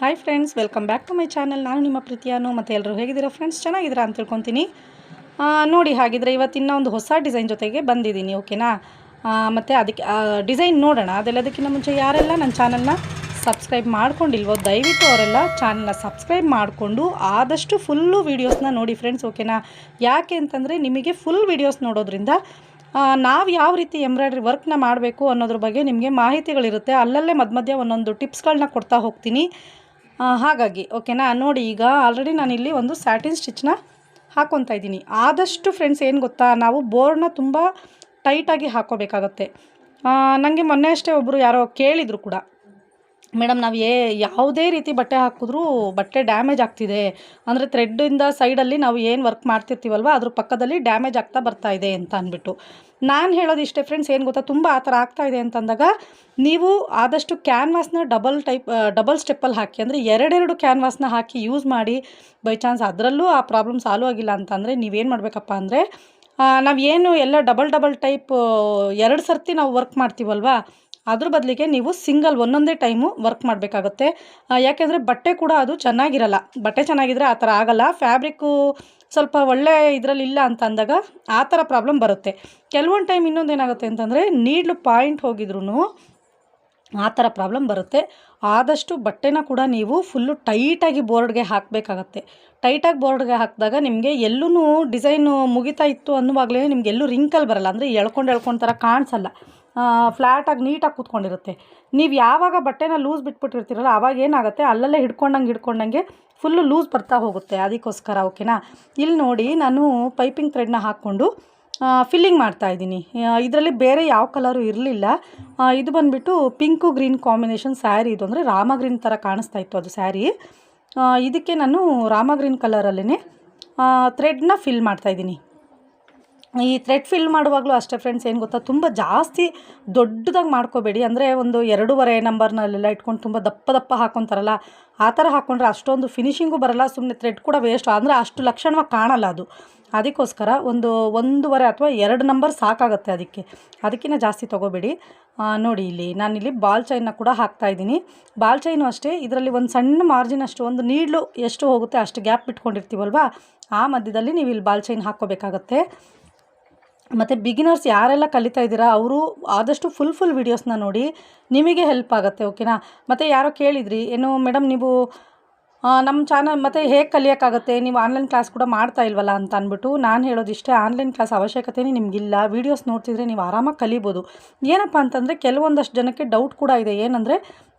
Hi friends welcome back to my channel ನಾನು ನಿಮ್ಮ ಪ್ರೀತಿಯಾನು ಮತ್ತು ಎಲ್ಲರೂ ಹೇಗಿದ್ದೀರಾ ಫ್ರೆಂಡ್ಸ್ ಚೆನ್ನಾಗಿದ್ದೀರಾ ಅಂತ ತಿಳ್ಕೊತೀನಿ. ನೋಡಿ ಹಾಗಿದ್ರೆ ಇವತ್ತಿನ ಒಂದು ಹೊಸ ಡಿಸೈನ್ ಜೊತೆಗೆ ಬಂದಿದ್ದೀನಿ ಓಕೆನಾ ಮತ್ತು ಅದಕ್ಕೆ ಡಿಸೈನ್ ನೋಡೋಣ. ಅದೆಲ್ಲದಕ್ಕಿಂತ ಮುಂಚೆ ಯಾರೆಲ್ಲ ನನ್ನ ಚಾನಲ್ನ ಸಬ್ಸ್ಕ್ರೈಬ್ ಮಾಡ್ಕೊಂಡಿಲ್ವೋ, ದಯವಿಟ್ಟು ಅವರೆಲ್ಲ ಚಾನಲ್ನ ಸಬ್ಸ್ಕ್ರೈಬ್ ಮಾಡಿಕೊಂಡು ಆದಷ್ಟು ಫುಲ್ಲು ವೀಡಿಯೋಸ್ನ ನೋಡಿ ಫ್ರೆಂಡ್ಸ್ ಓಕೆನಾ ಯಾಕೆ ಅಂತಂದರೆ ನಿಮಗೆ ಫುಲ್ ವೀಡಿಯೋಸ್ ನೋಡೋದ್ರಿಂದ ನಾವು ಯಾವ ರೀತಿ ಎಂಬ್ರಾಯ್ಡ್ರಿ ವರ್ಕ್ನ ಮಾಡಬೇಕು ಅನ್ನೋದ್ರ ಬಗ್ಗೆ ನಿಮಗೆ ಮಾಹಿತಿಗಳಿರುತ್ತೆ. ಅಲ್ಲಲ್ಲೇ ಮಧ್ಯ ಮಧ್ಯ ಒಂದೊಂದು ಟಿಪ್ಸ್ಗಳನ್ನ ಕೊಡ್ತಾ ಹೋಗ್ತೀನಿ. ಹಾಗಾಗಿ ಓಕೆನಾ ನೋಡಿ, ಈಗ ಆಲ್ರೆಡಿ ನಾನಿಲ್ಲಿ ಒಂದು ಸ್ಯಾಟಿನ್ ಸ್ಟಿಚ್ನ ಹಾಕ್ಕೊತಾ ಇದ್ದೀನಿ. ಆದಷ್ಟು ಫ್ರೆಂಡ್ಸ್ ಏನು ಗೊತ್ತಾ, ನಾವು ಬೋರ್ಡ್ನ ತುಂಬ ಟೈಟಾಗಿ ಹಾಕೋಬೇಕಾಗತ್ತೆ ನನಗೆ ಮೊನ್ನೆ ಅಷ್ಟೇ ಒಬ್ಬರು ಯಾರೋ ಕೇಳಿದರು ಕೂಡ. ಮೇಡಮ್ ನಾವು ಏ ಯಾವುದೇ ರೀತಿ ಬಟ್ಟೆ ಹಾಕಿದ್ರೂ ಬಟ್ಟೆ ಡ್ಯಾಮೇಜ್ ಆಗ್ತಿದೆ. ಅಂದರೆ ಥ್ರೆಡ್ಡಿಂದ ಸೈಡಲ್ಲಿ ನಾವು ಏನು ವರ್ಕ್ ಮಾಡ್ತಿರ್ತೀವಲ್ವ, ಅದ್ರ ಪಕ್ಕದಲ್ಲಿ ಡ್ಯಾಮೇಜ್ ಆಗ್ತಾ ಬರ್ತಾ ಇದೆ ಅಂತ ಅಂದ್ಬಿಟ್ಟು. ನಾನು ಹೇಳೋದು ಇಷ್ಟೇ ಫ್ರೆಂಡ್ಸ್ ಏನು ಗೊತ್ತಾ? ತುಂಬ ಆ ಥರ ಆಗ್ತಾ ಇದೆ ಅಂತಂದಾಗ ನೀವು ಆದಷ್ಟು ಕ್ಯಾನ್ವಾಸ್ನ ಡಬಲ್ ಟೈಪ್ ಡಬಲ್ ಸ್ಟೆಪ್ಪಲ್ಲಿ ಹಾಕಿ, ಅಂದರೆ ಎರಡೆರಡು ಕ್ಯಾನ್ವಾಸ್ನ ಹಾಕಿ ಯೂಸ್ ಮಾಡಿ ಬೈ ಚಾನ್ಸ್ ಅದರಲ್ಲೂ ಆ ಪ್ರಾಬ್ಲಮ್ ಸಾಲ್ವ್ ಆಗಿಲ್ಲ ಅಂತಂದರೆ ನೀವೇನು ಮಾಡಬೇಕಪ್ಪ ಅಂದರೆ ನಾವು ಏನು ಎಲ್ಲ ಡಬಲ್ ಡಬಲ್ ಟೈಪ್ ಎರಡು ಸರ್ತಿ ನಾವು ವರ್ಕ್ ಮಾಡ್ತೀವಲ್ವಾ? ಅದ್ರ ಬದಲಿಗೆ ನೀವು ಸಿಂಗಲ್ ಒಂದೊಂದೇ ಟೈಮು ವರ್ಕ್ ಮಾಡಬೇಕಾಗುತ್ತೆ. ಯಾಕೆಂದರೆ ಬಟ್ಟೆ ಕೂಡ ಅದು ಚೆನ್ನಾಗಿರಲ್ಲ. ಬಟ್ಟೆ ಚೆನ್ನಾಗಿದ್ರೆ ಆ ಥರ ಆಗಲ್ಲ. ಫ್ಯಾಬ್ರಿಕ್ಕು ಸ್ವಲ್ಪ ಒಳ್ಳೆ ಇದರಲ್ಲಿ ಇಲ್ಲ ಅಂತ ಅಂದಾಗ ಆ ಥರ ಪ್ರಾಬ್ಲಮ್ ಬರುತ್ತೆ. ಕೆಲವೊಂದು ಟೈಮ್ ಇನ್ನೊಂದು ಏನಾಗುತ್ತೆ ಅಂತಂದರೆ ನೀಡ್ಲು ಪಾಯಿಂಟ್ ಹೋಗಿದ್ರು ಆ ಥರ ಪ್ರಾಬ್ಲಮ್ ಬರುತ್ತೆ. ಆದಷ್ಟು ಬಟ್ಟೆನ ಕೂಡ ನೀವು ಫುಲ್ಲು ಟೈಟಾಗಿ ಬೋರ್ಡ್ಗೆ ಹಾಕಬೇಕಾಗತ್ತೆ. ಟೈಟಾಗಿ ಬೋರ್ಡ್ಗೆ ಹಾಕಿದಾಗ ನಿಮಗೆ ಎಲ್ಲೂ ಡಿಸೈನು ಮುಗಿತಾ ಇತ್ತು ಅನ್ನುವಾಗಲೇ ನಿಮ್ಗೆ ಎಲ್ಲೂ ರಿಂಕಲ್ ಬರಲ್ಲ. ಅಂದರೆ ಎಳ್ಕೊಂಡು ಎಳ್ಕೊಂಡು ಥರ ಕಾಣಿಸಲ್ಲ. ಫ್ಲ್ಯಾಟಾಗಿ ನೀಟಾಗಿ ಕೂತ್ಕೊಂಡಿರುತ್ತೆ. ನೀವು ಯಾವಾಗ ಬಟ್ಟೆನ ಲೂಸ್ ಬಿಟ್ಬಿಟ್ಟಿರ್ತೀರಲ್ಲ ಆವಾಗ ಏನಾಗುತ್ತೆ? ಅಲ್ಲಲ್ಲೇ ಹಿಡ್ಕೊಂಡಂಗೆ ಹಿಡ್ಕೊಂಡಂಗೆ ಫುಲ್ಲು ಲೂಸ್ ಬರ್ತಾ ಹೋಗುತ್ತೆ ಅದಕ್ಕೋಸ್ಕರ ಓಕೆನಾ ಇಲ್ಲಿ ನೋಡಿ ನಾನು ಪೈಪಿಂಗ್ ಥ್ರೆಡ್ನ ಹಾಕ್ಕೊಂಡು ಫಿಲ್ಲಿಂಗ್ ಮಾಡ್ತಾ ಇದ್ದೀನಿ. ಇದರಲ್ಲಿ ಬೇರೆ ಯಾವ ಕಲರು ಇರಲಿಲ್ಲ. ಇದು ಬಂದುಬಿಟ್ಟು ಪಿಂಕು ಗ್ರೀನ್ ಕಾಂಬಿನೇಷನ್ ಸ್ಯಾರಿ ಇದು ಅಂದರೆ ರಾಮ ಗ್ರೀನ್ ಥರ ಕಾಣಿಸ್ತಾ ಇತ್ತು ಅದು ಸ್ಯಾರಿ ಇದಕ್ಕೆ ನಾನು ರಾಮ ಗ್ರೀನ್ ಕಲರಲ್ಲೇ ಥ್ರೆಡ್ನ ಫಿಲ್ ಮಾಡ್ತಾಯಿದ್ದೀನಿ ಈ ಥ್ರೆಡ್ ಫಿಲ್ ಮಾಡುವಾಗಲೂ ಅಷ್ಟೇ ಫ್ರೆಂಡ್ಸ್ ಏನು ಗೊತ್ತಾ? ತುಂಬ ಜಾಸ್ತಿ ದೊಡ್ಡದಾಗಿ ಮಾಡ್ಕೋಬೇಡಿ. ಅಂದರೆ ಒಂದು ಎರಡೂವರೆ ನಂಬರ್ನಲ್ಲೆಲ್ಲ ಇಟ್ಕೊಂಡು ತುಂಬ ದಪ್ಪ ದಪ್ಪ ಹಾಕ್ಕೊತಾರಲ್ಲ ಆ ಥರ ಹಾಕ್ಕೊಂಡ್ರೆ ಅಷ್ಟೊಂದು ಫಿನಿಶಿಂಗು ಬರಲ್ಲ ಸುಮ್ಮನೆ ಥ್ರೆಡ್ ಕೂಡ ವೇಸ್ಟ್ ಅಂದರೆ ಅಷ್ಟು ಲಕ್ಷಣವಾಗಿ ಕಾಣಲ್ಲ ಅದು. ಅದಕ್ಕೋಸ್ಕರ ಒಂದು ಒಂದೂವರೆ ಅಥವಾ ಎರಡು ನಂಬರ್ ಸಾಕಾಗುತ್ತೆ ಅದಕ್ಕೆ. ಅದಕ್ಕಿಂತ ಜಾಸ್ತಿ ತೊಗೋಬೇಡಿ. ನೋಡಿ ಇಲ್ಲಿ, ನಾನಿಲ್ಲಿ ಬಾಲ್ ಚೈನ್ನ ಕೂಡ ಹಾಕ್ತಾ ಇದ್ದೀನಿ. ಬಾಲ್ ಚೈನು ಅಷ್ಟೇ, ಇದರಲ್ಲಿ ಒಂದು ಸಣ್ಣ ಮಾರ್ಜಿನ್ ಅಷ್ಟು, ಒಂದು ನೀಡ್ಲು ಎಷ್ಟು ಹೋಗುತ್ತೆ ಅಷ್ಟು ಗ್ಯಾಪ್ ಬಿಟ್ಕೊಂಡಿರ್ತೀವಲ್ವಾ ಆ ಮಧ್ಯದಲ್ಲಿ ನೀವು ಇಲ್ಲಿ ಬಾಲ್ ಚೈನ್ ಹಾಕ್ಕೋಬೇಕಾಗತ್ತೆ. ಮತ್ತು ಬಿಗಿನರ್ಸ್ ಯಾರೆಲ್ಲ ಕಲಿತಾ ಇದ್ದೀರಾ, ಅವರು ಆದಷ್ಟು ಫುಲ್ ಫುಲ್ ವೀಡಿಯೋಸ್ನ ನೋಡಿ ನಿಮಗೆ ಹೆಲ್ಪ್ ಆಗುತ್ತೆ ಓಕೆನಾ ಮತ್ತು ಯಾರೋ ಕೇಳಿದ್ರಿ, ಏನು ಮೇಡಮ್ ನೀವು ನಮ್ಮ ಚಾನಲ್ ಮತ್ತು ಹೇಗೆ ಕಲಿಯೋಕ್ಕಾಗತ್ತೆ, ನೀವು ಆನ್ಲೈನ್ ಕ್ಲಾಸ್ ಕೂಡ ಮಾಡ್ತಾ ಇಲ್ವಲ್ಲ ಅಂತ ಅಂದ್ಬಿಟ್ಟು ನಾನು ಹೇಳೋದಿಷ್ಟೇ ಆನ್ಲೈನ್ ಕ್ಲಾಸ್ ಅವಶ್ಯಕತೆನೇ ನಿಮಗಿಲ್ಲ ವೀಡಿಯೋಸ್ ನೋಡ್ತಿದ್ರೆ ನೀವು ಆರಾಮಾಗಿ ಕಲಿಬೋದು. ಏನಪ್ಪ ಅಂತಂದರೆ, ಕೆಲವೊಂದಷ್ಟು ಜನಕ್ಕೆ ಡೌಟ್ ಕೂಡ ಇದೆ, ಏನಂದರೆ,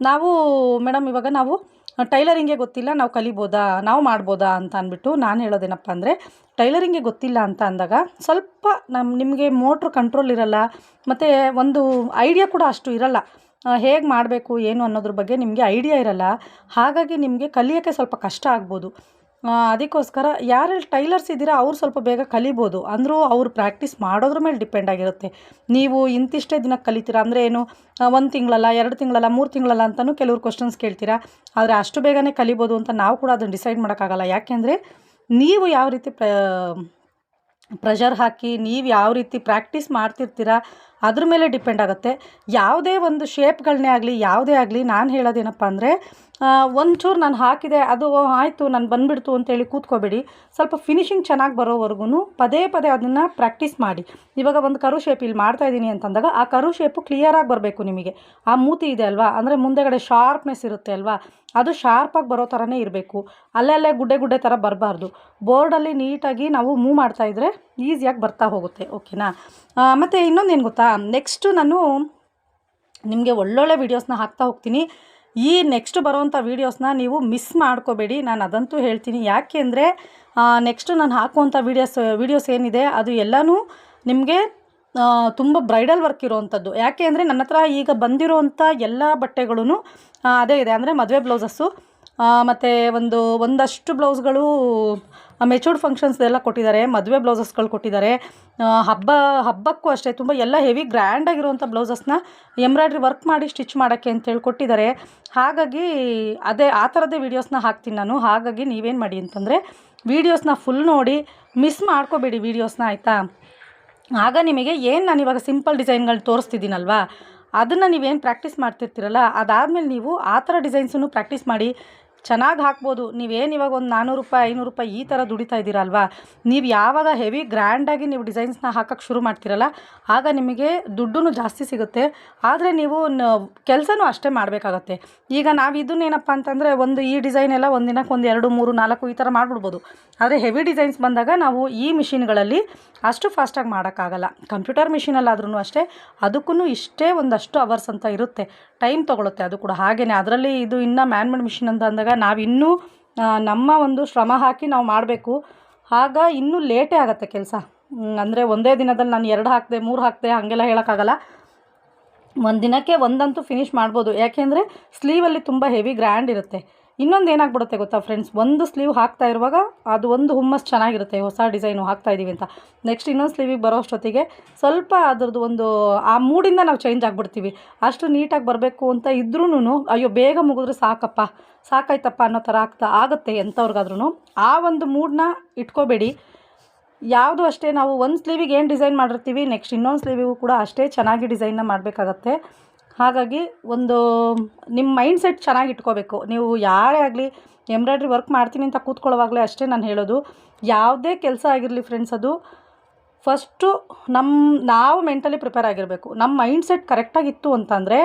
ನಾವು ಮೇಡಮ್ ಇವಾಗ ನಾವು ಟೈಲರಿಂಗೇ ಗೊತ್ತಿಲ್ಲ, ನಾವು ಕಲಿಬೋದಾ, ನಾವು ಮಾಡ್ಬೋದಾ ಅಂತ ಅಂದ್ಬಿಟ್ಟು ನಾನು ಹೇಳೋದೇನಪ್ಪ ಅಂದರೆ, ಟೈಲರಿಂಗೆ ಗೊತ್ತಿಲ್ಲ ಅಂತ ಅಂದಾಗ ಸ್ವಲ್ಪ ನಮ್ಮ ನಿಮಗೆ ಮೋಟ್ರ್ ಕಂಟ್ರೋಲ್ ಇರಲ್ಲ, ಮತ್ತು ಒಂದು ಐಡಿಯಾ ಕೂಡ ಅಷ್ಟು ಇರಲ್ಲ. ಹೇಗೆ ಮಾಡಬೇಕು, ಏನು ಅನ್ನೋದ್ರ ಬಗ್ಗೆ ನಿಮಗೆ ಐಡಿಯಾ ಇರಲ್ಲ, ಹಾಗಾಗಿ ನಿಮಗೆ ಕಲಿಯೋಕ್ಕೆ ಸ್ವಲ್ಪ ಕಷ್ಟ ಆಗ್ಬೋದು. ಅದಕ್ಕೋಸ್ಕರ ಯಾರು ಟೈಲರ್ಸ್ ಇದ್ದೀರಾ, ಅವ್ರು ಸ್ವಲ್ಪ ಬೇಗ ಕಲಿಬೋದು. ಅಂದರೂ ಅವ್ರು ಪ್ರಾಕ್ಟೀಸ್ ಮಾಡೋದ್ರ ಮೇಲೆ ಡಿಪೆಂಡ್ ಆಗಿರುತ್ತೆ. ನೀವು ಇಂತಿಷ್ಟೇ ದಿನ ಕಲಿತೀರಾ? ಅಂದರೆ ಏನು ಒಂದು ತಿಂಗಳಲ್ಲ, ಎರಡು ತಿಂಗಳಲ್ಲ, ಮೂರು ತಿಂಗಳಲ್ಲ ಅಂತಲೂ ಕೆಲವ್ರು ಕ್ವಶನ್ಸ್ ಕೇಳ್ತೀರಾ? ಆದರೆ ಅಷ್ಟು ಬೇಗನೆ ಕಲಿಬೋದು ಅಂತ ನಾವು ಕೂಡ ಅದನ್ನು ಡಿಸೈಡ್ ಮಾಡೋಕ್ಕಾಗಲ್ಲ. ಯಾಕೆಂದರೆ ನೀವು ಯಾವ ರೀತಿ ಪ್ರ ಪ್ರೆಷರ್ ಹಾಕಿ, ನೀವು ಯಾವ ರೀತಿ ಪ್ರಾಕ್ಟೀಸ್ ಮಾಡ್ತಿರ್ತೀರಾ ಅದ್ರ ಮೇಲೆ ಡಿಪೆಂಡ್ ಆಗುತ್ತೆ. ಯಾವುದೇ ಒಂದು ಶೇಪ್ಗಳನ್ನೇ ಆಗಲಿ, ಯಾವುದೇ ಆಗಲಿ ನಾನು ಹೇಳೋದೇನಪ್ಪ ಅಂದರೆ ಒಂಚೂರು ನಾನು ಹಾಕಿದೆ, ಅದು ಆಯಿತು, ನಾನು ಬಂದುಬಿಡ್ತು ಅಂತೇಳಿ ಕೂತ್ಕೋಬೇಡಿ. ಸ್ವಲ್ಪ ಫಿನಿಶಿಂಗ್ ಚೆನ್ನಾಗಿ ಬರೋವರೆಗೂ ಪದೇ ಪದೇ ಅದನ್ನು ಪ್ರಾಕ್ಟೀಸ್ ಮಾಡಿ. ಇವಾಗ ಒಂದು ಕರು ಶೇಪ್ ಇಲ್ಲಿ ಮಾಡ್ತಾ ಇದ್ದೀನಿ ಅಂತಂದಾಗ ಆ ಕರು ಶೇಪು ಕ್ಲಿಯರಾಗಿ ಬರಬೇಕು ನಿಮಗೆ. ಆ ಮೂತಿ ಇದೆ ಅಲ್ವಾ? ಅಂದರೆ ಮುಂದೆಗಡೆ ಶಾರ್ಪ್ನೆಸ್ ಇರುತ್ತೆ ಅಲ್ವಾ? ಅದು ಶಾರ್ಪಾಗಿ ಬರೋ ಥರನೇ ಇರಬೇಕು. ಅಲ್ಲಲ್ಲೇ ಗುಡ್ಡೆ ಗುಡ್ಡೆ ಥರ ಬರಬಾರ್ದು. ಬೋರ್ಡಲ್ಲಿ ನೀಟಾಗಿ ನಾವು ಮೂವ್ ಮಾಡ್ತಾ ಇದ್ದರೆ ಈಸಿಯಾಗಿ ಬರ್ತಾ ಹೋಗುತ್ತೆ. ಓಕೆನಾ ಮತ್ತು ಇನ್ನೊಂದು ಏನು ಗೊತ್ತಾ? ನೆಕ್ಸ್ಟು ನಾನು ನಿಮಗೆ ಒಳ್ಳೊಳ್ಳೆ ವೀಡಿಯೋಸ್ನ ಹಾಕ್ತಾ ಹೋಗ್ತೀನಿ. ಈ ನೆಕ್ಸ್ಟ್ ಬರೋವಂಥ ವೀಡಿಯೋಸ್ನ ನೀವು ಮಿಸ್ ಮಾಡ್ಕೋಬೇಡಿ. ನಾನು ಅದಂತೂ ಹೇಳ್ತೀನಿ. ಯಾಕೆ ಅಂದರೆ ನೆಕ್ಸ್ಟು ನಾನು ಹಾಕುವಂಥ ವೀಡಿಯೋಸ್ ವೀಡಿಯೋಸ್ ಏನಿದೆ, ಅದು ಎಲ್ಲನೂ ನಿಮಗೆ ತುಂಬ ಬ್ರೈಡಲ್ ವರ್ಕ್ ಇರೋವಂಥದ್ದು ಯಾಕೆ ಅಂದರೆ ನನ್ನ ಹತ್ರ ಈಗ ಬಂದಿರೋವಂಥ ಎಲ್ಲ ಬಟ್ಟೆಗಳೂ ಅದೇ ಇದೆ. ಅಂದರೆ ಮದುವೆ ಬ್ಲೌಸಸ್ಸು ಮತ್ತು ಒಂದು, ಒಂದಷ್ಟು ಬ್ಲೌಸ್ಗಳು ಮೆಚೂರ್ಡ್ ಫಂಕ್ಷನ್ಸ್ ಎಲ್ಲ ಕೊಟ್ಟಿದ್ದಾರೆ. ಮದುವೆ ಬ್ಲೌಸಸ್ಗಳು ಕೊಟ್ಟಿದ್ದಾರೆ. ಹಬ್ಬ, ಹಬ್ಬಕ್ಕೂ ಅಷ್ಟೇ ತುಂಬ ಎಲ್ಲ ಹೆವಿ ಗ್ರ್ಯಾಂಡಾಗಿರುವಂಥ ಬ್ಲೌಸಸ್ನ ಎಂಬ್ರಾಯ್ಡ್ರಿ ವರ್ಕ್ ಮಾಡಿ ಸ್ಟಿಚ್ ಮಾಡೋಕ್ಕೆ ಅಂತೇಳಿ ಕೊಟ್ಟಿದ್ದಾರೆ. ಹಾಗಾಗಿ ಅದೇ ಆ ಥರದ್ದೇ ವೀಡಿಯೋಸ್ನ ಹಾಕ್ತೀನಿ ನಾನು. ಹಾಗಾಗಿ ನೀವೇನು ಮಾಡಿ ಅಂತಂದರೆ ವೀಡಿಯೋಸ್ನ ಫುಲ್ ನೋಡಿ ಮಿಸ್ ಮಾಡ್ಕೋಬೇಡಿ ವೀಡಿಯೋಸ್ನ ಆಯಿತಾ? ಆಗ ನಿಮಗೆ ಏನು ನಾನು ಇವಾಗ ಸಿಂಪಲ್ ಡಿಸೈನ್ಗಳು ತೋರಿಸ್ತಿದ್ದೀನಲ್ವಾ? ಅದನ್ನು ನೀವೇನು ಪ್ರಾಕ್ಟೀಸ್ ಮಾಡ್ತಿರ್ತೀರಲ್ಲ, ಅದಾದಮೇಲೆ ನೀವು ಆ ಥರ ಡಿಸೈನ್ಸನ್ನು ಪ್ರಾಕ್ಟೀಸ್ ಮಾಡಿ ಚೆನ್ನಾಗಿ ಹಾಕ್ಬೋದು. ನೀವೇನು ಇವಾಗ ಒಂದು ನಾನ್ನೂರು ರೂಪಾಯಿ, ಐನೂರು ರೂಪಾಯಿ ಈ ಥರ ದುಡಿತಾ ಇದ್ದೀರಲ್ವಾ? ನೀವು ಯಾವಾಗ ಹೆವಿ ಗ್ರ್ಯಾಂಡಾಗಿ ನೀವು ಡಿಸೈನ್ಸ್ನ ಹಾಕೋಕ್ಕೆ ಶುರು ಮಾಡ್ತೀರಲ್ಲ, ಆಗ ನಿಮಗೆ ದುಡ್ಡು ಜಾಸ್ತಿ ಸಿಗುತ್ತೆ. ಆದರೆ ನೀವು ಕೆಲಸನೂ ಅಷ್ಟೇ ಮಾಡಬೇಕಾಗತ್ತೆ. ಈಗ ನಾವು ಇದನ್ನೇನಪ್ಪ ಅಂತಂದರೆ ಒಂದು ಈ ಡಿಸೈನ್ ಎಲ್ಲ ಒಂದು ದಿನಕ್ಕೆ ಒಂದು ಎರಡು, ಮೂರು, ನಾಲ್ಕು ಈ ಥರ ಮಾಡಿಬಿಡ್ಬೋದು. ಆದರೆ ಹೆವಿ ಡಿಸೈನ್ಸ್ ಬಂದಾಗ ನಾವು ಈ ಮಿಷಿನ್ಗಳಲ್ಲಿ ಅಷ್ಟು ಫಾಸ್ಟಾಗಿ ಮಾಡೋಕ್ಕಾಗಲ್ಲ. ಕಂಪ್ಯೂಟರ್ ಮಿಷಿನಲ್ಲಾದ್ರೂ ಅಷ್ಟೇ ಅದಕ್ಕೂ ಇಷ್ಟೇ ಒಂದಷ್ಟು ಅವರ್ಸ್ ಅಂತ ಇರುತ್ತೆ. ಟೈಮ್ ತೊಗೊಳುತ್ತೆ ಅದು ಕೂಡ. ಹಾಗೆಯೇ ಅದರಲ್ಲಿ ಇದು ಇನ್ನೂ ಮ್ಯಾನ್ಮೇಡ್ ಮಿಷಿನ್ ಅಂತ ಅಂದಾಗ ನಾವು ಇನ್ನೂ ನಮ್ಮ ಒಂದು ಶ್ರಮ ಹಾಕಿ ನಾವು ಮಾಡಬೇಕು. ಆಗ ಇನ್ನೂ ಲೇಟೇ ಆಗುತ್ತೆ ಕೆಲಸ. ಅಂದರೆ ಒಂದೇ ದಿನದಲ್ಲಿ ನಾನು ಎರಡು ಹಾಕಿದೆ, ಮೂರು ಹಾಕಿದೆ, ಹಾಗೆಲ್ಲ ಹೇಳೋಕ್ಕಾಗಲ್ಲ. ಒಂದು ದಿನಕ್ಕೆ ಒಂದಂತೂ ಫಿನಿಷ್ ಮಾಡ್ಬೋದು. ಯಾಕೆಂದರೆ ಸ್ಲೀವಲ್ಲಿ ತುಂಬ ಹೆವಿ ಗ್ರ್ಯಾಂಡ್ ಇರುತ್ತೆ. ಇನ್ನೊಂದು ಏನಾಗ್ಬಿಡುತ್ತೆ ಗೊತ್ತಾ ಫ್ರೆಂಡ್ಸ್ ಒಂದು ಸ್ಲೀವ್ ಹಾಕ್ತಾ ಇರುವಾಗ ಅದು ಒಂದು ಹುಮ್ಮಸ್ ಚೆನ್ನಾಗಿರುತ್ತೆ, ಹೊಸ ಡಿಸೈನು ಹಾಕ್ತಾ ಇದ್ದೀವಿ ಅಂತ. ನೆಕ್ಸ್ಟ್ ಇನ್ನೊಂದು ಸ್ಲೀವಿಗೆ ಬರೋ ಅಷ್ಟೊತ್ತಿಗೆ ಸ್ವಲ್ಪ ಅದ್ರದ್ದು ಒಂದು, ಆ ಮೂಡಿಂದ ನಾವು ಚೇಂಜ್ ಆಗಿಬಿಡ್ತೀವಿ. ಅಷ್ಟು ನೀಟಾಗಿ ಬರಬೇಕು ಅಂತ ಇದ್ರೂ ಅಯ್ಯೋ ಬೇಗ ಮುಗಿದ್ರೆ ಸಾಕಪ್ಪ, ಸಾಕಾಯ್ತಪ್ಪ ಅನ್ನೋ ಥರ ಆಗ್ತಾ, ಆಗುತ್ತೆ ಎಂಥವ್ರಿಗಾದ್ರೂ ಆ ಒಂದು ಮೂಡನ್ನ ಇಟ್ಕೋಬೇಡಿ. ಯಾವುದು ಅಷ್ಟೇ ನಾವು ಒಂದು ಸ್ಲೀವಿಗೆ ಏನು ಡಿಸೈನ್ ಮಾಡಿರ್ತೀವಿ ನೆಕ್ಸ್ಟ್ ಇನ್ನೊಂದು ಸ್ಲೀವಿಗೂ ಕೂಡ ಅಷ್ಟೇ ಚೆನ್ನಾಗಿ ಡಿಸೈನ್ನ ಮಾಡಬೇಕಾಗತ್ತೆ. ಹಾಗಾಗಿ ಒಂದು ನಿಮ್ಮ ಮೈಂಡ್ ಸೆಟ್ ಚೆನ್ನಾಗಿ ಇಟ್ಕೋಬೇಕು. ನೀವು ಯಾರೇ ಆಗಲಿ ಎಂಬ್ರಾಯ್ಡ್ರಿ ವರ್ಕ್ ಮಾಡ್ತೀನಿ ಅಂತ ಕೂತ್ಕೊಳ್ಳೋವಾಗಲೇ ಅಷ್ಟೇ ನಾನು ಹೇಳೋದು. ಯಾವುದೇ ಕೆಲಸ ಆಗಿರಲಿ ಫ್ರೆಂಡ್ಸ್ ಅದು ಫಸ್ಟು ನಮ್ಮ ನಾವು ಮೆಂಟಲಿ ಪ್ರಿಪೇರ್ ಆಗಿರಬೇಕು. ನಮ್ಮ ಮೈಂಡ್ ಸೆಟ್ ಕರೆಕ್ಟಾಗಿತ್ತು ಅಂತಂದರೆ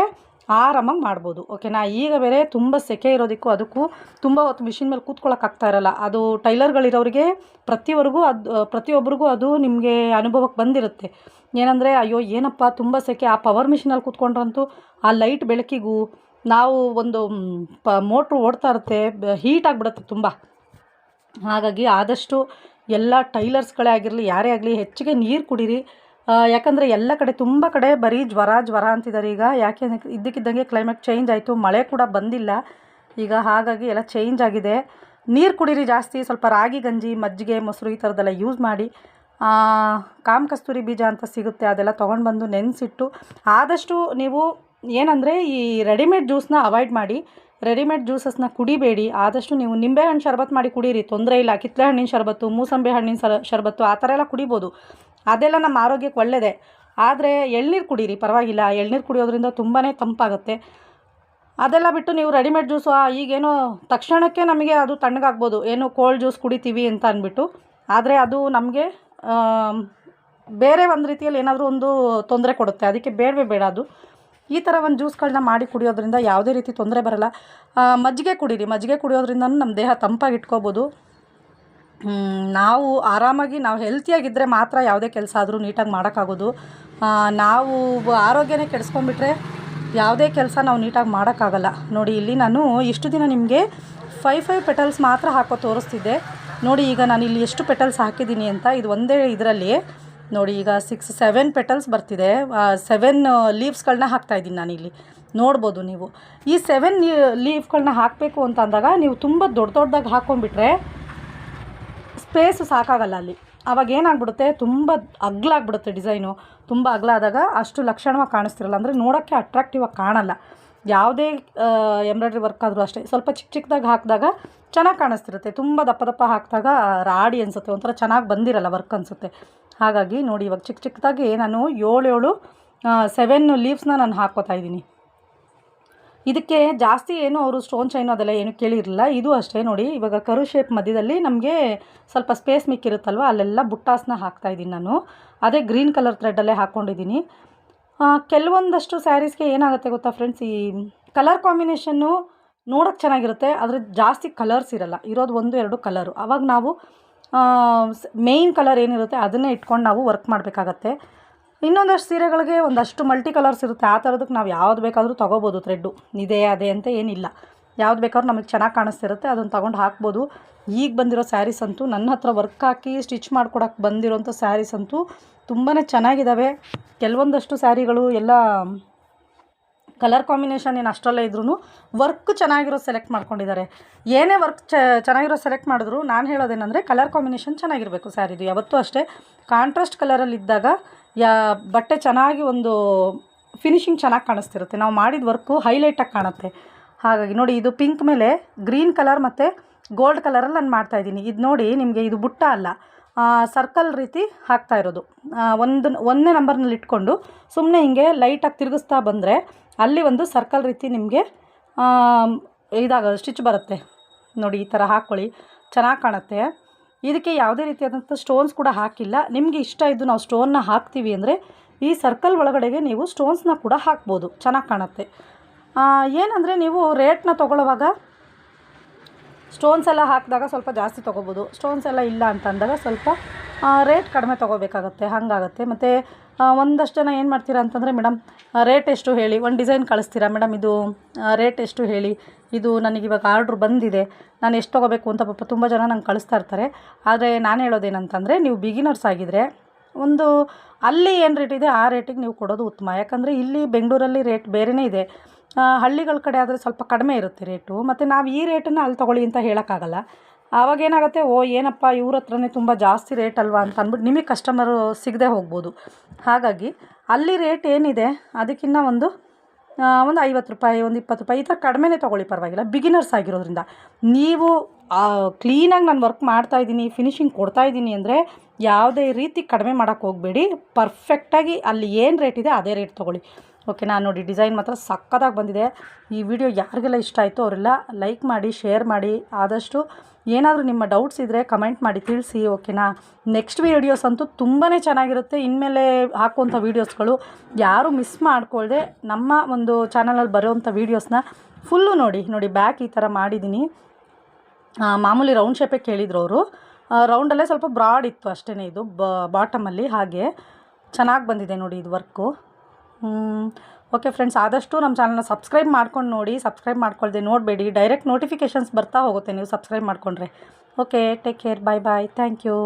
ಆರಾಮಾಗಿ ಮಾಡ್ಬೋದು ಓಕೆನಾ ಈಗ ಬೇರೆ ತುಂಬ ಸೆಕೆ ಇರೋದಕ್ಕೂ ಅದಕ್ಕೂ ತುಂಬ ಹೊತ್ತು ಮಿಷಿನ್ ಮೇಲೆ ಕೂತ್ಕೊಳ್ಳೋಕ್ಕಾಗ್ತಾ ಇರಲ್ಲ. ಅದು ಟೈಲರ್ಗಳಿರೋರಿಗೆ ಪ್ರತಿವರೆಗೂ ಅದು ಪ್ರತಿಯೊಬ್ಬರಿಗೂ ಅದು ನಿಮಗೆ ಅನುಭವಕ್ಕೆ ಬಂದಿರುತ್ತೆ. ಏನಂದರೆ, ಅಯ್ಯೋ, ಏನಪ್ಪ ತುಂಬ ಸೆಕೆ? ಆ ಪವರ್ ಮಿಷಿನಲ್ಲಿ ಕೂತ್ಕೊಂಡ್ರಂತೂ ಆ ಲೈಟ್ ಬೆಳಕಿಗೂ ನಾವು ಒಂದು ಪ ಮೋಟ್ರು ಓಡ್ತಾ ಇರುತ್ತೆ ಹೀಟ್ ಆಗಿಬಿಡುತ್ತೆ ತುಂಬ. ಹಾಗಾಗಿ ಆದಷ್ಟು ಎಲ್ಲ ಟೈಲರ್ಸ್ಗಳೇ ಆಗಿರಲಿ, ಯಾರೇ ಆಗಲಿ, ಹೆಚ್ಚಿಗೆ ನೀರು ಕುಡೀರಿ. ಯಾಕಂದರೆ ಎಲ್ಲ ಕಡೆ ತುಂಬ ಕಡೆ ಬರೀ ಜ್ವರ ಜ್ವರ ಅಂತಿದ್ದಾರೆ. ಈಗ ಯಾಕೆ ಇದ್ದಕ್ಕಿದ್ದಂಗೆ ಕ್ಲೈಮೇಟ್ ಚೇಂಜ್ ಆಯಿತು, ಮಳೆ ಕೂಡ ಬಂದಿಲ್ಲ. ಈಗ ಹಾಗಾಗಿ ಎಲ್ಲ ಚೇಂಜ್ ಆಗಿದೆ. ನೀರು ಕುಡೀರಿ ಜಾಸ್ತಿ, ಸ್ವಲ್ಪ ರಾಗಿ, ಗಂಜಿ, ಮಜ್ಜಿಗೆ, ಮೊಸರು ಈ ಥರದ್ದೆಲ್ಲ ಯೂಸ್ ಮಾಡಿ. ಕಾಮ ಕಾಮ್ ಕಸ್ತೂರಿ ಬೀಜ ಅಂತ ಸಿಗುತ್ತೆ, ಅದೆಲ್ಲ ತೊಗೊಂಡು ಬಂದು ನೆನೆಸಿಟ್ಟು, ಆದಷ್ಟು ನೀವು ಏನಂದರೆ ಈ ರೆಡಿಮೇಡ್ ಜ್ಯೂಸನ್ನ ಅವಾಯ್ಡ್ ಮಾಡಿ ರೆಡಿಮೇಡ್ ಜ್ಯೂಸಸ್ನ ಕುಡಿಬೇಡಿ. ಆದಷ್ಟು ನೀವು ನಿಂಬೆಹಣ್ಣು ಶರ್ಬತ್ ಮಾಡಿ ಕುಡೀರಿ. ತೊಂದರೆ ಇಲ್ಲ ಕಿತ್ತಳೆ ಹಣ್ಣಿನ ಶರಬತ್ತು, ಮೂಸಂಬೆ ಹಣ್ಣಿನ ಸರ, ಶರ್ಬತ್ತು, ಆ ಥರ ಎಲ್ಲ ಕುಡಿಬೋದು. ಅದೆಲ್ಲ ನಮ್ಮ ಆರೋಗ್ಯಕ್ಕೆ ಒಳ್ಳೆಯದೇ ಆದರೆ ಎಳ್ನೀರು ಕುಡೀರಿ, ಪರವಾಗಿಲ್ಲ. ಎಳ್ನೀರು ಕುಡಿಯೋದ್ರಿಂದ ತುಂಬಾ ತಂಪಾಗುತ್ತೆ. ಅದೆಲ್ಲ ಬಿಟ್ಟು ನೀವು ರೆಡಿಮೇಡ್ ಜ್ಯೂಸು ಈಗೇನು ತಕ್ಷಣಕ್ಕೆ ನಮಗೆ ಅದು ತಣ್ಣಗಾಗ್ಬೋದು. ಏನು ಕೋಲ್ಡ್ ಜ್ಯೂಸ್ ಕುಡಿತೀವಿ ಅಂತ ಅಂದ್ಬಿಟ್ಟು. ಆದರೆ ಅದು ನಮಗೆ ಬೇರೆ ಒಂದು ರೀತಿಯಲ್ಲಿ ಏನಾದರೂ ಒಂದು ತೊಂದರೆ ಕೊಡುತ್ತೆ. ಅದಕ್ಕೆ ಬೇಡವೇ ಬೇಡ ಅದು. ಈ ಥರ ಒಂದು ಜ್ಯೂಸ್ಗಳನ್ನ ಮಾಡಿ ಕುಡಿಯೋದ್ರಿಂದ ಯಾವುದೇ ರೀತಿ ತೊಂದರೆ ಬರಲ್ಲ. ಮಜ್ಜಿಗೆ ಕುಡೀರಿ. ಮಜ್ಜಿಗೆ ಕುಡಿಯೋದ್ರಿಂದ ನಮ್ಮ ದೇಹ ತಂಪಾಗಿ ಇಟ್ಕೋಬೋದು. ನಾವು ಆರಾಮಾಗಿ, ನಾವು ಹೆಲ್ತಿಯಾಗಿದ್ದರೆ ಮಾತ್ರ ಯಾವುದೇ ಕೆಲಸ ಆದರೂ ನೀಟಾಗಿ ಮಾಡೋಕ್ಕಾಗೋದು. ನಾವು ಆರೋಗ್ಯನೇ ಕೆಡಿಸ್ಕೊಂಡ್ಬಿಟ್ರೆ ಯಾವುದೇ ಕೆಲಸ ನಾವು ನೀಟಾಗಿ ಮಾಡೋಕ್ಕಾಗಲ್ಲ. ನೋಡಿ, ಇಲ್ಲಿ ನಾನು ಇಷ್ಟು ದಿನ ನಿಮಗೆ ಫೈವ್ ಫೈವ್ ಪೆಟಲ್ಸ್ ಮಾತ್ರ ಹಾಕೋ ತೋರಿಸ್ತಿದ್ದೆ. ನೋಡಿ, ಈಗ ನಾನು ಇಲ್ಲಿ ಎಷ್ಟು ಪೆಟಲ್ಸ್ ಹಾಕಿದ್ದೀನಿ ಅಂತ ಇದು ಒಂದೇ ಇದರಲ್ಲಿ. ನೋಡಿ, ಈಗ ಸಿಕ್ಸ್ ಸೆವೆನ್ ಪೆಟಲ್ಸ್ ಬರ್ತಿದೆ. ಸೆವೆನ್ ಲೀವ್ಸ್ಗಳನ್ನ ಹಾಕ್ತಾಯಿದ್ದೀನಿ ಇಲ್ಲಿ. ನೋಡ್ಬೋದು ನೀವು. ಈ ಸೆವೆನ್ ಲೀವ್ಗಳನ್ನ ಹಾಕಬೇಕು ಅಂತ ಅಂದಾಗ ನೀವು ತುಂಬ ದೊಡ್ಡ ದೊಡ್ಡದಾಗಿ ಹಾಕ್ಕೊಂಡ್ಬಿಟ್ರೆ ಸ್ಪೇಸ್ ಸಾಕಾಗಲ್ಲ ಅಲ್ಲಿ. ಅವಾಗ ಏನಾಗ್ಬಿಡುತ್ತೆ? ತುಂಬ ಅಗ್ಲಾಗ್ಬಿಡುತ್ತೆ ಡಿಸೈನು. ತುಂಬ ಅಗಲ ಆದಾಗ ಅಷ್ಟು ಲಕ್ಷಣವಾಗಿ ಕಾಣಿಸ್ತಿರಲ್ಲ. ಅಂದರೆ ನೋಡೋಕ್ಕೆ ಅಟ್ರಾಕ್ಟಿವ್ ಆಗಿ ಕಾಣಲ್ಲ. ಯಾವುದೇ ಎಂಬ್ರಾಯ್ಡ್ರಿ ವರ್ಕ್ ಆದರೂ ಅಷ್ಟೇ. ಸ್ವಲ್ಪ ಚಿಕ್ಕ ಚಿಕ್ಕದಾಗಿ ಹಾಕಿದಾಗ ಚೆನ್ನಾಗಿ ಕಾಣಿಸ್ತಿರುತ್ತೆ. ತುಂಬ ದಪ್ಪ ದಪ್ಪ ಹಾಕಿದಾಗ ರಾಡಿ ಅನಿಸುತ್ತೆ. ಒಂಥರ ಚೆನ್ನಾಗಿ ಬಂದಿರಲ್ಲ ವರ್ಕ್ ಅನಿಸುತ್ತೆ. ಹಾಗಾಗಿ ನೋಡಿ ಇವಾಗ ಚಿಕ್ಕ ಚಿಕ್ಕದಾಗಿ ನಾನು ಏಳು ಏಳು ಸೆವೆನ್ ಲೀವ್ಸ್ನ ನಾನು ಹಾಕ್ಕೋತಾ ಇದ್ದೀನಿ. ಇದಕ್ಕೆ ಜಾಸ್ತಿ ಏನು ಅವರು ಸ್ಟೋನ್ ಚೈನು ಅದೆಲ್ಲ ಏನು ಕೇಳಿರಲಿಲ್ಲ. ಇದು ಅಷ್ಟೇ ನೋಡಿ, ಇವಾಗ ಕರು ಶೇಪ್ ಮಧ್ಯದಲ್ಲಿ ನಮಗೆ ಸ್ವಲ್ಪ ಸ್ಪೇಸ್ ಮಿಕ್ಕಿರುತ್ತಲ್ವ? ಅಲ್ಲೆಲ್ಲ ಬುಟ್ಟಾಸ್ನ ಹಾಕ್ತಾ ಇದ್ದೀನಿ ನಾನು. ಅದೇ ಗ್ರೀನ್ ಕಲರ್ ಥ್ರೆಡ್ಡಲ್ಲೇ ಹಾಕ್ಕೊಂಡಿದ್ದೀನಿ. ಕೆಲವೊಂದಷ್ಟು ಸ್ಯಾರೀಸ್ಗೆ ಏನಾಗುತ್ತೆ ಗೊತ್ತಾ ಫ್ರೆಂಡ್ಸ್ ಈ ಕಲರ್ ಕಾಂಬಿನೇಷನ್ನು ನೋಡೋಕ್ಕೆ ಚೆನ್ನಾಗಿರುತ್ತೆ, ಆದರೆ ಜಾಸ್ತಿ ಕಲರ್ಸ್ ಇರಲ್ಲ. ಇರೋದು ಒಂದು, ಎರಡು ಕಲರು ಆವಾಗ ನಾವು ಮೇಯ್ನ್ ಕಲರ್ ಏನಿರುತ್ತೆ ಅದನ್ನೇ ಇಟ್ಕೊಂಡು ನಾವು ವರ್ಕ್ ಮಾಡಬೇಕಾಗತ್ತೆ. ಇನ್ನೊಂದಷ್ಟು ಸೀರೆಗಳಿಗೆ ಒಂದಷ್ಟು ಮಲ್ಟಿ ಕಲರ್ಸ್ ಇರುತ್ತೆ. ಆ ಥರದಕ್ಕೆ ನಾವು ಯಾವ್ದು ಬೇಕಾದರೂ ತೊಗೋಬೋದು ಥ್ರೆಡ್ಡು ಇದೇ, ಅದೇ ಅಂತ ಏನಿಲ್ಲ. ಯಾವ್ದು ಬೇಕಾದ್ರೂ ನಮಗೆ ಚೆನ್ನಾಗಿ ಕಾಣಿಸ್ತಿರುತ್ತೆ. ಅದನ್ನು ತೊಗೊಂಡು ಹಾಕ್ಬೋದು. ಈಗ ಬಂದಿರೋ ಸ್ಯಾರೀಸ್ ಅಂತೂ ನನ್ನ ಹತ್ರ ವರ್ಕ್ ಹಾಕಿ ಸ್ಟಿಚ್ ಮಾಡ್ಕೊಡಕ್ಕೆ ಬಂದಿರೋಂಥ ಸ್ಯಾರೀಸ್ ಅಂತೂ ತುಂಬಾ ಚೆನ್ನಾಗಿದ್ದಾವೆ ಕೆಲವೊಂದಷ್ಟು ಸ್ಯಾರಿಗಳು ಎಲ್ಲ ಕಲರ್ ಕಾಂಬಿನೇಷನ್ ಏನು ಅಷ್ಟರಲ್ಲೇ ಇದ್ರೂ ವರ್ಕ್ ಚೆನ್ನಾಗಿರೋ ಸೆಲೆಕ್ಟ್ ಮಾಡ್ಕೊಂಡಿದ್ದಾರೆ. ಏನೇ ವರ್ಕ್ ಚೆನ್ನಾಗಿರೋ ಸೆಲೆಕ್ಟ್ ಮಾಡಿದ್ರು, ನಾನು ಹೇಳೋದೇನೆಂದರೆ ಕಲರ್ ಕಾಂಬಿನೇಷನ್ ಚೆನ್ನಾಗಿರಬೇಕು ಸ್ಯಾರಿದು. ಯಾವತ್ತೂ ಅಷ್ಟೇ ಕಾಂಟ್ರಾಸ್ಟ್ ಕಲರಲ್ಲಿದ್ದಾಗ ಯಾ, ಬಟ್ಟೆ ಚೆನ್ನಾಗಿ ಒಂದು ಫಿನಿಶಿಂಗ್ ಚೆನ್ನಾಗಿ ಕಾಣಿಸ್ತಿರುತ್ತೆ. ನಾವು ಮಾಡಿದ ವರ್ಕು ಹೈಲೈಟಾಗಿ ಕಾಣುತ್ತೆ. ಹಾಗಾಗಿ ನೋಡಿ, ಇದು ಪಿಂಕ್ ಮೇಲೆ ಗ್ರೀನ್ ಕಲರ್ ಮತ್ತು ಗೋಲ್ಡ್ ಕಲರಲ್ಲಿ ನಾನು ಮಾಡ್ತಾಯಿದ್ದೀನಿ ಇದು ನೋಡಿ ನಿಮಗೆ ಇದು ಬುಟ್ಟ ಅಲ್ಲ. ಸರ್ಕಲ್ ರೀತಿ ಹಾಕ್ತಾ ಇರೋದು. ಒಂದು ಒಂದನೇ ನಂಬರ್ನಲ್ಲಿ ಇಟ್ಕೊಂಡು ಸುಮ್ಮನೆ ಹಿಂಗೆ ಲೈಟಾಗಿ ತಿರುಗಿಸ್ತಾ ಬಂದರೆ ಅಲ್ಲಿ ಒಂದು ಸರ್ಕಲ್ ರೀತಿ ನಿಮಗೆ ಇದಾಗ ಸ್ಟಿಚ್ ಬರುತ್ತೆ. ನೋಡಿ, ಈ ಥರ ಹಾಕ್ಕೊಳ್ಳಿ ಚೆನ್ನಾಗಿ ಕಾಣುತ್ತೆ. ಇದಕ್ಕೆ ಯಾವುದೇ ರೀತಿಯಾದಂಥ ಸ್ಟೋನ್ಸ್ ಕೂಡ ಹಾಕಿಲ್ಲ. ನಿಮಗೆ ಇಷ್ಟ ಇದ್ದು ನಾವು ಸ್ಟೋನ್ನ ಹಾಕ್ತೀವಿ ಅಂದರೆ ಈ ಸರ್ಕಲ್ ಒಳಗಡೆಗೆ ನೀವು ಸ್ಟೋನ್ಸ್ನ ಕೂಡ ಹಾಕ್ಬೋದು. ಚೆನ್ನಾಗಿ ಕಾಣುತ್ತೆ. ಏನಂದರೆ ನೀವು ರೇಟ್ನ ತೊಗೊಳ್ಳುವಾಗ ಸ್ಟೋನ್ಸ್ ಎಲ್ಲ ಹಾಕಿದಾಗ ಸ್ವಲ್ಪ ಜಾಸ್ತಿ ತೊಗೋಬೋದು. ಸ್ಟೋನ್ಸ್ ಎಲ್ಲ ಇಲ್ಲ ಅಂತ ಅಂದಾಗ ಸ್ವಲ್ಪ ರೇಟ್ ಕಡಿಮೆ ತೊಗೋಬೇಕಾಗತ್ತೆ, ಹಾಗಾಗತ್ತೆ. ಮತ್ತು ಒಂದಷ್ಟು ಜನ ಏನು ಮಾಡ್ತೀರಾ ಅಂತಂದರೆ ಮೇಡಮ್ ರೇಟ್ ಎಷ್ಟು ಹೇಳಿ, ಒಂದು ಡಿಸೈನ್ ಕಳಿಸ್ತೀರಾ? ಮೇಡಮ್ ಇದು ರೇಟ್ ಎಷ್ಟು ಹೇಳಿ, ಇದು ನನಗೆ ಇವಾಗ ಆರ್ಡ್ರ್ ಬಂದಿದೆ, ನಾನು ಎಷ್ಟು ತೊಗೋಬೇಕು ಅಂತ ಪಾಪ ತುಂಬ ಜನ ನಂಗೆ ಕಳಿಸ್ತಾ ಇರ್ತಾರೆ. ಆದರೆ ನಾನು ಹೇಳೋದೇನಂತಂದರೆ, ನೀವು ಬಿಗಿನರ್ಸ್ ಆಗಿದ್ದರೆ ಒಂದು, ಅಲ್ಲಿ ಏನು ರೇಟ್ ಇದೆ, ಆ ರೇಟಿಗೆ ನೀವು ಕೊಡೋದು ಉತ್ತಮ. ಯಾಕಂದರೆ ಇಲ್ಲಿ ಬೆಂಗಳೂರಲ್ಲಿ ರೇಟ್ ಬೇರೆಯೇ ಇದೆ. ಹಳ್ಳಿಗಳ ಕಡೆ ಆದರೆ ಸ್ವಲ್ಪ ಕಡಿಮೆ ಇರುತ್ತೆ ರೇಟು. ಮತ್ತು ನಾವು ಈ ರೇಟನ್ನು ಅಲ್ಲಿ ತೊಗೊಳ್ಳಿ ಅಂತ ಹೇಳೋಕ್ಕಾಗಲ್ಲ. ಆವಾಗ ಏನಾಗುತ್ತೆ, ಓ, ಏನಪ್ಪ ಇವ್ರ ಹತ್ರನೇ ತುಂಬ ಜಾಸ್ತಿ ರೇಟ್ ಅಲ್ವಾ ಅಂತ ಅಂದ್ಬಿಟ್ಟು ನಿಮಗೆ ಕಸ್ಟಮರು ಸಿಗದೆ ಹೋಗ್ಬೋದು. ಹಾಗಾಗಿ ಅಲ್ಲಿ ರೇಟ್ ಏನಿದೆ ಅದಕ್ಕಿಂತ ಒಂದು ಒಂದು ಐವತ್ತು ರೂಪಾಯಿ, ಒಂದು ಇಪ್ಪತ್ತು ರೂಪಾಯಿ ಈ ಥರ ಕಡಿಮೆನೇ ತೊಗೊಳ್ಳಿ ಪರವಾಗಿಲ್ಲ. ಬಿಗಿನರ್ಸ್ ಆಗಿರೋದ್ರಿಂದ ನೀವು ಕ್ಲೀನಾಗಿ ನಾನು ವರ್ಕ್ ಮಾಡ್ತಾ ಇದ್ದೀನಿ ಫಿನಿಶಿಂಗ್ ಕೊಡ್ತಾ ಇದ್ದೀನಿ ಅಂದರೆ ಯಾವುದೇ ರೀತಿ ಕಡಿಮೆ ಮಾಡೋಕ್ಕೆ ಹೋಗಬೇಡಿ. ಪರ್ಫೆಕ್ಟಾಗಿ ಅಲ್ಲಿ ಏನು ರೇಟ್ ಇದೆ ಅದೇ ರೇಟ್ ತೊಗೊಳ್ಳಿ. ಓಕೆ, ನಾನು ನೋಡಿ, ಡಿಸೈನ್ ಮಾತ್ರ ಸಕ್ಕತ್ತಾಗಿ ಬಂದಿದೆ. ಈ ವಿಡಿಯೋ ಯಾರಿಗೆಲ್ಲ ಇಷ್ಟ ಆಯಿತು ಅವರೆಲ್ಲ ಲೈಕ್ ಮಾಡಿ, ಶೇರ್ ಮಾಡಿ, ಆದಷ್ಟು ಏನಾದರೂ ನಿಮ್ಮ ಡೌಟ್ಸ್ ಇದ್ದರೆ ಕಮೆಂಟ್ ಮಾಡಿ ತಿಳಿಸಿ, ಓಕೆನಾ? ನೆಕ್ಸ್ಟ್ ವೀಡಿಯೋಸ್ ಅಂತೂ ತುಂಬಾ ಚೆನ್ನಾಗಿರುತ್ತೆ. ಇನ್ಮೇಲೆ ಹಾಕುವಂಥ ವೀಡಿಯೋಸ್ಗಳು ಯಾರೂ ಮಿಸ್ ಮಾಡಿಕೊಳ್ಳದೆ ನಮ್ಮ ಒಂದು ಚಾನಲಲ್ಲಿ ಬರೋವಂಥ ವೀಡಿಯೋಸ್ನ ಫುಲ್ಲು ನೋಡಿ ನೋಡಿ ಬ್ಯಾಕ್ ಈ ಥರ ಮಾಡಿದ್ದೀನಿ. ಮಾಮೂಲಿ ರೌಂಡ್ ಶೇಪೇ ಕೇಳಿದ್ರು ಅವರು. ರೌಂಡಲ್ಲೇ ಸ್ವಲ್ಪ ಬ್ರಾಡ್ ಇತ್ತು ಅಷ್ಟೇ ಇದು ಬಾಟಮಲ್ಲಿ, ಹಾಗೆ ಚೆನ್ನಾಗಿ ಬಂದಿದೆ ನೋಡಿ ಇದು ವರ್ಕು. ಓಕೆ ಫ್ರೆಂಡ್ಸ್ ಆದಷ್ಟು ನಮ್ಮ ಚಾನಲ್ನ ಸಬ್ಸ್ಕ್ರೈಬ್ ಮಾಡ್ಕೊಂಡು ನೋಡಿ ಸಬ್ಸ್ಕ್ರೈಬ್ ಮಾಡ್ಕೊಳ್ದೆ ನೋಡಬೇಡಿ. ಡೈರೆಕ್ಟ್ ನೋಟಿಫಿಕೇಷನ್ಸ್ ಬರ್ತಾ ಹೋಗುತ್ತೆ, ನೀವು ಸಬ್ಸ್ಕ್ರೈಬ್ ಮಾಡಿಕೊಂಡ್ರೆ. Okay take care bye bye thank you